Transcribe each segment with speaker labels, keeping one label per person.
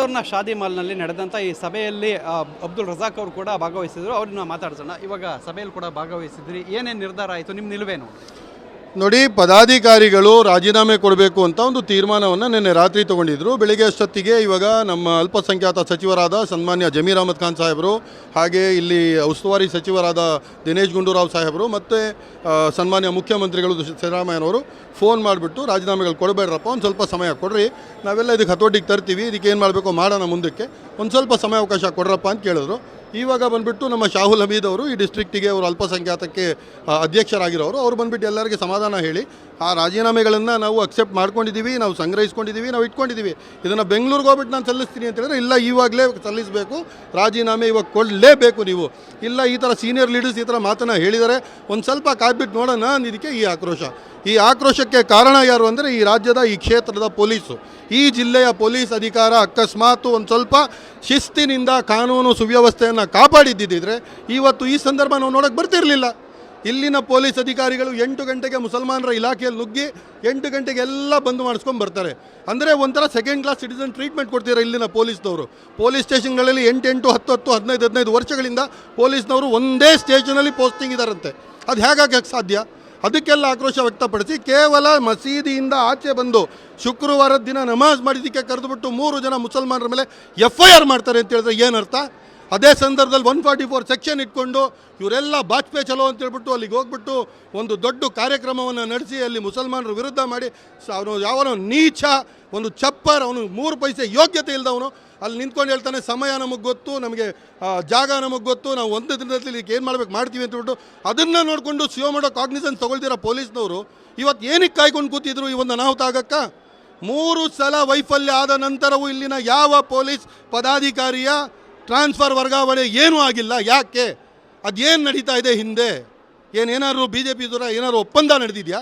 Speaker 1: ಬೆಂಗಳೂರಿನ ಶಾದಿ ಮಾಲ್ನಲ್ಲಿ ನಡೆದಂಥ ಈ ಸಭೆಯಲ್ಲಿ ಅಬ್ದುಲ್ ರಜಾಕ್ ಅವರು ಕೂಡ ಭಾಗವಹಿಸಿದ್ರು. ಅವ್ರನ್ನ ಮಾತಾಡ್ಸೋಣ. ಇವಾಗ ಸಭೆಯಲ್ಲಿ ಕೂಡ ಭಾಗವಹಿಸಿದ್ರಿ. ಏನೇನು ನಿರ್ಧಾರ ಆಯಿತು? ನಿಮ್ಮ ನಿಲುವೇನು?
Speaker 2: ನೋಡಿ, ಪದಾಧಿಕಾರಿಗಳು ರಾಜೀನಾಮೆ ಕೊಡಬೇಕು ಅಂತ ಒಂದು ತೀರ್ಮಾನವನ್ನು ನಿನ್ನೆ ರಾತ್ರಿ ತಗೊಂಡಿದ್ರು. ಬೆಳಿಗ್ಗೆ ಅಷ್ಟೊತ್ತಿಗೆ ಇವಾಗ ನಮ್ಮ ಅಲ್ಪಸಂಖ್ಯಾತ ಸಚಿವರಾದ ಸನ್ಮಾನ್ಯ ಜಮೀರ್ ಅಹಮದ್ ಖಾನ್ ಸಾಹೇಬರು ಹಾಗೆ ಇಲ್ಲಿ ಉಸ್ತುವಾರಿ ಸಚಿವರಾದ ದಿನೇಶ್ ಗುಂಡೂರಾವ್ ಸಾಹೇಬರು ಮತ್ತು ಸನ್ಮಾನ್ಯ ಮುಖ್ಯಮಂತ್ರಿಗಳು ಸಿದ್ದರಾಮಯ್ಯನವರು ಫೋನ್ ಮಾಡಿಬಿಟ್ಟು ರಾಜೀನಾಮೆಗಳು ಕೊಡಬೇಡ್ರಪ್ಪ, ಒಂದು ಸ್ವಲ್ಪ ಸಮಯ ಕೊಡ್ರಿ. ನಾವೆಲ್ಲ ಇದಕ್ಕೆ ಹತೋಟಿಗೆ ತರ್ತೀವಿ, ಇದಕ್ಕೆ ಏನು ಮಾಡಬೇಕು ಮಾಡೋಣ ಮುಂದಕ್ಕೆ. ಒಂದು ಸ್ವಲ್ಪ ಸಮಯ ಅವಕಾಶ ಕೊಡ್ರಪ್ಪ ಅಂತ ಕೇಳಿದ್ರು. ಇವಾಗ ಬಂದ್ಬಿಟ್ಟು ನಮ್ಮ ಶಾಹುಲ್ ಹಮೀದ್ ಅವರು ಈ ಡಿಸ್ಟ್ರಿಕ್ಟಿಗೆ ಅವರು ಅಲ್ಪಸಂಖ್ಯಾತಕ್ಕೆ ಅಧ್ಯಕ್ಷರಾಗಿರೋರು. ಅವರು ಬಂದ್ಬಿಟ್ಟು ಎಲ್ಲರಿಗೆ ಸಮಾಧಾನ ಹೇಳಿ, ಆ, ರಾಜೀನಾಮೆಗಳನ್ನು ನಾವು ಅಕ್ಸೆಪ್ಟ್ ಮಾಡ್ಕೊಂಡಿದ್ದೀವಿ ನಾವು ಸಂಗ್ರಹಿಸ್ಕೊಂಡಿದ್ದೀವಿ ನಾವು ಇಟ್ಕೊಂಡಿದ್ದೀವಿ ಇದನ್ನು ಬೆಂಗಳೂರಿಗೆ ಹೋಗ್ಬಿಟ್ಟು ನಾನು ಸಲ್ಲಿಸ್ತೀನಿ ಅಂತ ಹೇಳಿದ್ರೆ, ಇಲ್ಲ, ಇವಾಗಲೇ ಸಲ್ಲಿಸಬೇಕು. ರಾಜೀನಾಮೆ ಇವಾಗ ಕೊಡಲೇಬೇಕು ನೀವು. ಇಲ್ಲ, ಈ ಥರ ಸೀನಿಯರ್ ಲೀಡರ್ಸ್ ಈ ಥರ ಮಾತನ್ನು ಹೇಳಿದರೆ ಒಂದು ಸ್ವಲ್ಪ ಕಾಯ್ಬಿಟ್ಟು ನೋಡೋಣ ಅಂದಿದ್ದಕ್ಕೆ ಈ ಆಕ್ರೋಶ. ಈ ಆಕ್ರೋಶಕ್ಕೆ ಕಾರಣ ಯಾರು ಅಂದರೆ ಈ ರಾಜ್ಯದ ಈ ಕ್ಷೇತ್ರದ ಪೊಲೀಸು. ಈ ಜಿಲ್ಲೆಯ ಪೊಲೀಸ್ ಅಧಿಕಾರ ಅಕಸ್ಮಾತ್ ಒಂದು ಸ್ವಲ್ಪ ಶಿಸ್ತಿನಿಂದ ಕಾನೂನು ಸುವ್ಯವಸ್ಥೆಯನ್ನು ಕಾಪಾಡಿದ್ದಿದ್ದರೆ ಇವತ್ತು ಈ ಸಂದರ್ಭ ನಾವು ನೋಡೋಕ್ಕೆ ಬರ್ತಿರಲಿಲ್ಲ. ಇಲ್ಲಿನ ಪೊಲೀಸ್ ಅಧಿಕಾರಿಗಳು ಎಂಟು ಗಂಟೆಗೆ ಮುಸಲ್ಮಾನರ ಇಲಾಖೆಯಲ್ಲಿ ನುಗ್ಗಿ ಎಂಟು ಗಂಟೆಗೆ ಎಲ್ಲ ಬಂದು ಮಾಡಿಸ್ಕೊಂಡು ಬರ್ತಾರೆ. ಅಂದರೆ ಒಂಥರ ಸೆಕೆಂಡ್ ಕ್ಲಾಸ್ ಸಿಟಿಸನ್ ಟ್ರೀಟ್ಮೆಂಟ್ ಕೊಡ್ತಿದ್ದಾರೆ ಇಲ್ಲಿನ ಪೊಲೀಸ್ನವರು? ಪೊಲೀಸ್ ಸ್ಟೇಷನ್ಗಳಲ್ಲಿ ಎಂಟು ಎಂಟು, ಹತ್ತು ಹತ್ತು, ಹದಿನೈದು ಹದಿನೈದು ವರ್ಷಗಳಿಂದ ಪೊಲೀಸ್ನವರು ಒಂದೇ ಸ್ಟೇಷನಲ್ಲಿ ಪೋಸ್ಟಿಂಗ್ ಇದ್ದಾರಂತೆ ಅದು ಹೇಗಾಗಕ್ಕೆ ಸಾಧ್ಯ? ಅದಕ್ಕೆಲ್ಲ ಆಕ್ರೋಶ ವ್ಯಕ್ತಪಡಿಸಿ ಕೇವಲ ಮಸೀದಿಯಿಂದ ಆಚೆ ಬಂದು ಶುಕ್ರವಾರದ ದಿನ ನಮಾಜ್ ಮಾಡಿದ್ದಕ್ಕೆ ಕರೆದುಬಿಟ್ಟು ಮೂರು ಜನ ಮುಸಲ್ಮಾನರ ಮೇಲೆ ಎಫ್ ಐ ಆರ್ ಮಾಡ್ತಾರೆ ಅಂತ ಹೇಳಿದ್ರೆ ಏನರ್ಥ? ಅದೇ ಸಂದರ್ಭದಲ್ಲಿ ಒನ್ ಫಾರ್ಟಿ ಫೋರ್ ಸೆಕ್ಷನ್ ಇಟ್ಕೊಂಡು ಇವರೆಲ್ಲ ಬಾಜ್ಪೇಯಿ ಚಲೋ ಅಂತ ಹೇಳ್ಬಿಟ್ಟು ಅಲ್ಲಿಗೆ ಹೋಗ್ಬಿಟ್ಟು ಒಂದು ದೊಡ್ಡ ಕಾರ್ಯಕ್ರಮವನ್ನು ನಡೆಸಿ ಅಲ್ಲಿ ಮುಸಲ್ಮಾನರ ವಿರುದ್ಧ ಮಾಡಿ ಅವನು ಯಾವನೋ ನೀಚ, ಒಂದು ಚಪ್ಪರ್, ಅವನು ಮೂರು ಪೈಸೆ ಯೋಗ್ಯತೆ ಇಲ್ಲದವನು ಅಲ್ಲಿ ನಿಂತ್ಕೊಂಡು ಹೇಳ್ತಾನೆ, ಸಮಯ ನಮಗೆ ಗೊತ್ತು, ನಮಗೆ ಜಾಗ ನಮಗೆ ಗೊತ್ತು, ನಾವು ಒಂದು ದಿನದಲ್ಲಿ ಏನು ಮಾಡ್ಬೇಕು, ಮಾಡ್ತೀವಿ ಅಂತ ಹೇಳ್ಬಿಟ್ಟು ಅದನ್ನು ನೋಡಿಕೊಂಡು ಸಿಒ ಕಾಗ್ನಿಸನ್ ತೊಗೊಳ್ದಿರೋ ಪೊಲೀಸ್ನವರು ಇವತ್ತು ಏನಕ್ಕೆ ಕಾಯ್ಕೊಂಡು ಕೂತಿದ್ರು ಈ ಒಂದು ಅನಾಹುತ ಮೂರು ಸಲ ವೈಫಲ್ಯ ಆದ ನಂತರವೂ ಇಲ್ಲಿನ ಯಾವ ಪೊಲೀಸ್ ಪದಾಧಿಕಾರಿಯ ಟ್ರಾನ್ಸ್ಫರ್ ವರ್ಗಾವಣೆ ಏನೂ ಆಗಿಲ್ಲ. ಯಾಕೆ? ಅದೇನು ನಡೀತಾ ಇದೆ ಹಿಂದೆ? ಏನೇನಾದ್ರು ಬಿ ಜೆ ಪಿ ದೂರ ಏನಾದ್ರು ಒಪ್ಪಂದ ನಡೆದಿದೆಯಾ?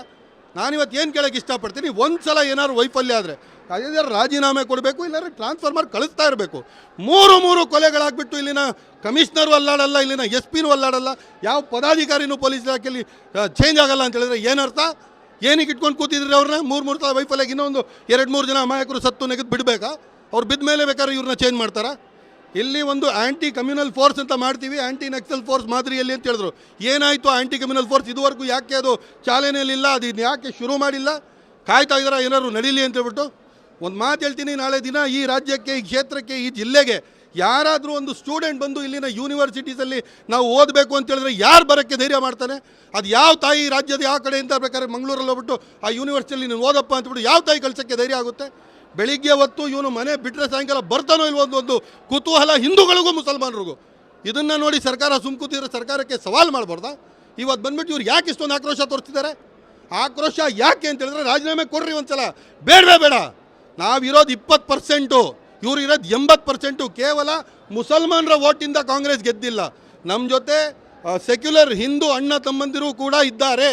Speaker 2: ನಾನಿವತ್ತು ಏನು ಕೇಳೋಕ್ಕೆ ಇಷ್ಟಪಡ್ತೀನಿ? ಒಂದು ಸಲ ಏನಾದ್ರು ವೈಫಲ್ಯ ಆದರೆ ಅದೇ ರಾಜೀನಾಮೆ ಕೊಡಬೇಕು, ಇಲ್ಲಾಂದ್ರೆ ಟ್ರಾನ್ಸ್ಫರ್ ಮಾಡಿ ಕಳಿಸ್ತಾ ಇರಬೇಕು. ಮೂರು ಮೂರು ಕೊಲೆಗಳಾಗ್ಬಿಟ್ಟು ಇಲ್ಲಿನ ಕಮಿಷನರು ಅಲ್ಲಾಡಲ್ಲ, ಇಲ್ಲಿನ ಎಸ್ ಪಿನೂ ಅಲ್ಲಾಡಲ್ಲ, ಯಾವ ಪದಾಧಿಕಾರಿನೂ ಪೊಲೀಸ್ ಇಲಾಖೆಯಲ್ಲಿ ಚೇಂಜ್ ಆಗಲ್ಲ ಅಂತ ಹೇಳಿದ್ರೆ ಏನರ್ಥ? ಏನಕ್ಕೆ ಇಟ್ಕೊಂಡು ಕೂತಿದ್ರೆ ಅವ್ರನ್ನ? ಮೂರು ಮೂರು ಸಲ ವೈಫಲ್ಯಾಗಿ ಇನ್ನೊಂದು ಎರಡು ಮೂರು ಜನ ಅಮಾಯಕರು ಸತ್ತು ನೆಗೆದು ಬಿಡಬೇಕಾ? ಅವ್ರು ಬಿದ್ದ ಮೇಲೆ ಬೇಕಾದ್ರೆ ಇವ್ರನ್ನ ಚೇಂಜ್ ಮಾಡ್ತಾರಾ? ಇಲ್ಲಿ ಒಂದು ಆ್ಯಂಟಿ ಕಮ್ಯುನಲ್ ಫೋರ್ಸ್ ಅಂತ ಮಾಡ್ತೀವಿ ಆ್ಯಂಟಿ ನಕ್ಸಲ್ ಫೋರ್ಸ್ ಮಾದರಿಯಲ್ಲಿ ಅಂತ ಹೇಳಿದ್ರು. ಏನಾಯಿತು ಆ್ಯಂಟಿ ಕಮ್ಯುನಲ್ ಫೋರ್ಸ್ ಇದುವರೆಗೂ ಯಾಕೆ ಅದು ಚಾಲನೆಯಲ್ಲಿಲ್ಲ ಅದು ಯಾಕೆ ಶುರು ಮಾಡಿಲ್ಲ? ಕಾಯ್ತಾ ಇದ್ದಾರಾ, ಏನಾದ್ರು ನಡೀಲಿ ಅಂತ ಹೇಳ್ಬಿಟ್ಟು? ಒಂದು ಮಾತು ಹೇಳ್ತೀನಿ, ನಾಳೆ ದಿನ ಈ ರಾಜ್ಯಕ್ಕೆ, ಈ ಕ್ಷೇತ್ರಕ್ಕೆ, ಈ ಜಿಲ್ಲೆಗೆ ಯಾರಾದರೂ ಒಂದು ಸ್ಟೂಡೆಂಟ್ ಬಂದು ಇಲ್ಲಿನ ಯೂನಿವರ್ಸಿಟೀಸಲ್ಲಿ ನಾವು ಓದಬೇಕು ಅಂತ ಹೇಳಿದ್ರೆ ಯಾರು ಬರೋಕ್ಕೆ ಧೈರ್ಯ ಮಾಡ್ತಾನೆ? ಅದು ಯಾವ ತಾಯಿ ರಾಜ್ಯದ ಯಾವ ಕಡೆಯಿಂದ ಬೇಕಾದ್ರೆ ಮಂಗಳೂರಲ್ಲಿ ಹೋಗ್ಬಿಟ್ಟು ಆ ಯೂನಿವರ್ಸಿಟಿಯಲ್ಲಿ ನೀನು ಓದಪ್ಪ ಅಂತಬಿಟ್ಟು ಯಾವ ತಾಯಿ ಕಳ್ಸೋಕ್ಕೆ ಧೈರ್ಯ ಆಗುತ್ತೆ? ಬೆಳಿಗ್ಗೆ ಹೊತ್ತು ಇವನು ಮನೆ ಬಿಟ್ಟರೆ ಸಾಯಂಕಾಲ ಬರ್ತಾನೋ ಇಲ್ವೋ ಒಂದು ಕುತೂಹಲ ಹಿಂದೂಗಳಿಗೂ ಮುಸಲ್ಮಾನರಿಗೂ. ಇದನ್ನು ನೋಡಿ ಸರ್ಕಾರ ಸುಮ್ಕೂತಿದ್ರೆ ಸರ್ಕಾರಕ್ಕೆ ಸವಾಲು ಮಾಡಬಾರ್ದಾ? ಇವತ್ತು ಬಂದ್ಬಿಟ್ಟು ಇವ್ರು ಯಾಕೆ ಇಷ್ಟೊಂದು ಆಕ್ರೋಶ ತೋರಿಸ್ತಿದ್ದಾರೆ? ಆಕ್ರೋಶ ಯಾಕೆ ಅಂತ ಹೇಳಿದ್ರೆ ರಾಜೀನಾಮೆ ಕೊಡ್ರಿ ಒಂದ್ಸಲ. ಬೇಡವೇ ಬೇಡ. ನಾವಿರೋದು ಇಪ್ಪತ್ತು ಪರ್ಸೆಂಟು. ಇವ್ರು ಇರೋದು ಎಂಬತ್ತು ಪರ್ಸೆಂಟು ಕೇವಲ ಮುಸಲ್ಮಾನರ ಓಟಿಂದ ಕಾಂಗ್ರೆಸ್ ಗೆದ್ದಿಲ್ಲ. ನಮ್ಮ ಜೊತೆ ಸೆಕ್ಯುಲರ್ ಹಿಂದೂ ಅಣ್ಣ ತಮ್ಮಂದಿರು ಕೂಡ ಇದ್ದಾರೆ.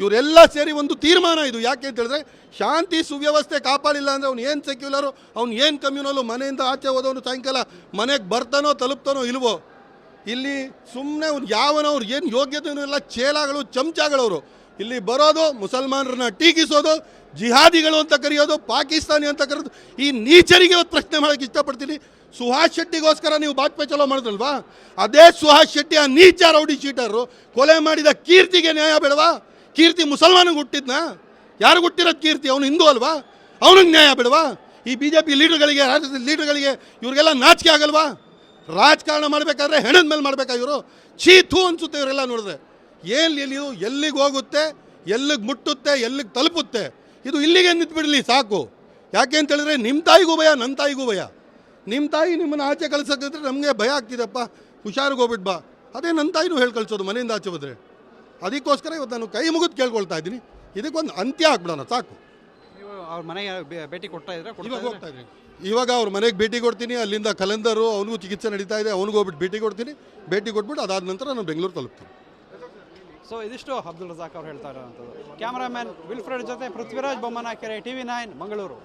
Speaker 2: ಇವರೆಲ್ಲ ಸೇರಿ ಒಂದು ತೀರ್ಮಾನ ಇದು. ಯಾಕೆ ಅಂತ ಹೇಳಿದ್ರೆ, ಶಾಂತಿ ಸುವ್ಯವಸ್ಥೆ ಕಾಪಾಡಿಲ್ಲ ಅಂದರೆ ಅವ್ನು ಏನು ಸೆಕ್ಯುಲರು ಅವ್ನು ಏನು ಕಮ್ಯುನಲು ಮನೆಯಿಂದ ಆಚೆ ಹೋದವನು ಸಾಯಂಕಾಲ ಮನೆಗೆ ಬರ್ತಾನೋ ತಲುಪ್ತಾನೋ ಇಲ್ವೋ? ಇಲ್ಲಿ ಸುಮ್ಮನೆ ಅವ್ನು ಯಾವನವ್ರು ಏನು ಯೋಗ್ಯತೆಯೂ ಇಲ್ಲ, ಚೇಲಾಗಳು, ಚಮಚಾಗಳವರು. ಇಲ್ಲಿ ಬರೋದು ಮುಸಲ್ಮಾನರನ್ನ ಟೀಕಿಸೋದು, ಜಿಹಾದಿಗಳು ಅಂತ ಕರೆಯೋದು, ಪಾಕಿಸ್ತಾನಿ ಅಂತ ಕರೆದು ಈ ನೀಚರಿಗೆ ಇವತ್ತು ಪ್ರಶ್ನೆ ಮಾಡೋಕ್ಕೆ ಇಷ್ಟಪಡ್ತೀನಿ. ಸುಹಾಸ್ ಶೆಟ್ಟಿಗೋಸ್ಕರ ನೀವು ಬಾಜ್ಪೇಯಿ ಚಲೋ ಮಾಡಿದ್ರಲ್ವಾ? ಅದೇ ಸುಹಾಸ್ ಶೆಟ್ಟಿ, ಆ ನೀಚ ರೌಡಿ ಶೀಟರು ಕೊಲೆ ಮಾಡಿದ ಕೀರ್ತಿಗೆ ನ್ಯಾಯ ಬೇಡವಾ? ಕೀರ್ತಿ ಮುಸಲ್ಮಾನಿಗೆ ಹುಟ್ಟಿದ್ನ? ಯಾರು ಹುಟ್ಟಿರೋದು ಕೀರ್ತಿ? ಅವನು ಹಿಂದೂ ಅಲ್ವಾ? ಅವನಿಗೆ ನ್ಯಾಯ ಬಿಡವಾ? ಈ ಬಿ ಜೆ ಪಿ ಲೀಡರ್ಗಳಿಗೆ, ರಾಜ್ಯದ ಲೀಡರ್ಗಳಿಗೆ ಇವ್ರಿಗೆಲ್ಲ ನಾಚಿಕೆ ಆಗಲ್ವಾ? ರಾಜಕಾರಣ ಮಾಡಬೇಕಾದ್ರೆ ಹೆಣದ ಮೇಲೆ ಮಾಡಬೇಕಾ ಇವರು? ಥೂ ಅನ್ಸುತ್ತೆ ಇವರೆಲ್ಲ ನೋಡಿದ್ರೆ. ಏನು ಎಲ್ಲಿ ಎಲ್ಲಿಗೆ ಹೋಗುತ್ತೆ? ಎಲ್ಲಿಗೆ ಮುಟ್ಟುತ್ತೆ? ಎಲ್ಲಿಗೆ ತಲುಪುತ್ತೆ? ಇದು ಇಲ್ಲಿಗೆ ನಿಂತ್ಬಿಡಲಿ, ಸಾಕು. ಯಾಕೆ ಅಂತ ಹೇಳಿದ್ರೆ ನಿಮ್ಮ ತಾಯಿಗೂ ಭಯ ನನ್ನ ತಾಯಿಗೂ ಭಯ. ನಿಮ್ಮ ತಾಯಿ ನಿಮ್ಮನ್ನು ಆಚೆ ಕಳ್ಸೋಕ್ಕಿದ್ರೆ ನಮಗೆ ಭಯ ಆಗ್ತಿದೆಪ್ಪ ಹುಷಾರಿಗೆ ಹೋಗ್ಬಿಟ್ಬಾ ಅದೇ ನನ್ನ ತಾಯಿನೂ ಹೇಳಿ ಕಳಿಸೋದು, ಮನೆಯಿಂದ ಆಚೆ ಹೋದ್ರೆ. ಅದಕ್ಕೋಸ್ಕರ ಇವತ್ತು ನಾನು ಕೈ ಮುಗಿದು ಕೇಳ್ಕೊಳ್ತಾ ಇದ್ದೀನಿ. ಇದಕ್ಕೊಂದು ಅಂತ್ಯ ಆಗ್ಬಿಡೋಣ ಸಾಕು.
Speaker 1: ನೀವು ಅವ್ರ ಮನೆಗೆ ಭೇಟಿ ಕೊಡ್ತಾ ಇದ್ರೆ
Speaker 2: ಇವಾಗ ಹೋಗ್ತಾ ಇದ್ದೀನಿ. ಇವಾಗ ಅವ್ರ ಮನೆಗೆ ಭೇಟಿ ಕೊಡ್ತೀನಿ ಅಲ್ಲಿಂದ ಕಲೆಂದರು ಅವನಿಗೂ ಚಿಕಿತ್ಸೆ ನಡೀತಾ ಇದೆ ಅವನಿಗೂ ಹೋಗ್ಬಿಟ್ಟು ಭೇಟಿ ಕೊಡ್ತೀನಿ. ಭೇಟಿ ಕೊಟ್ಬಿಟ್ಟು ಅದಾದ ನಂತರ ನಾನು ಬೆಂಗಳೂರು ತಲುಪ್ತೀನಿ.
Speaker 1: ಸೊ ಇದಿಷ್ಟು ಅಬ್ದುಲ್ ರಜಾಕ್ ಅವ್ರು ಹೇಳ್ತಾ ಇರೋವಂಥದ್ದು. ಕ್ಯಾಮರಾಮ್ಯಾನ್ ವಿಲ್ಫ್ರೆಡ್ ಜೊತೆ ಪೃಥ್ವಿರಾಜ್ ಬೊಮ್ಮನಾಕೆರೆ ಟಿವಿ ನೈನ್ ಮಂಗಳೂರು.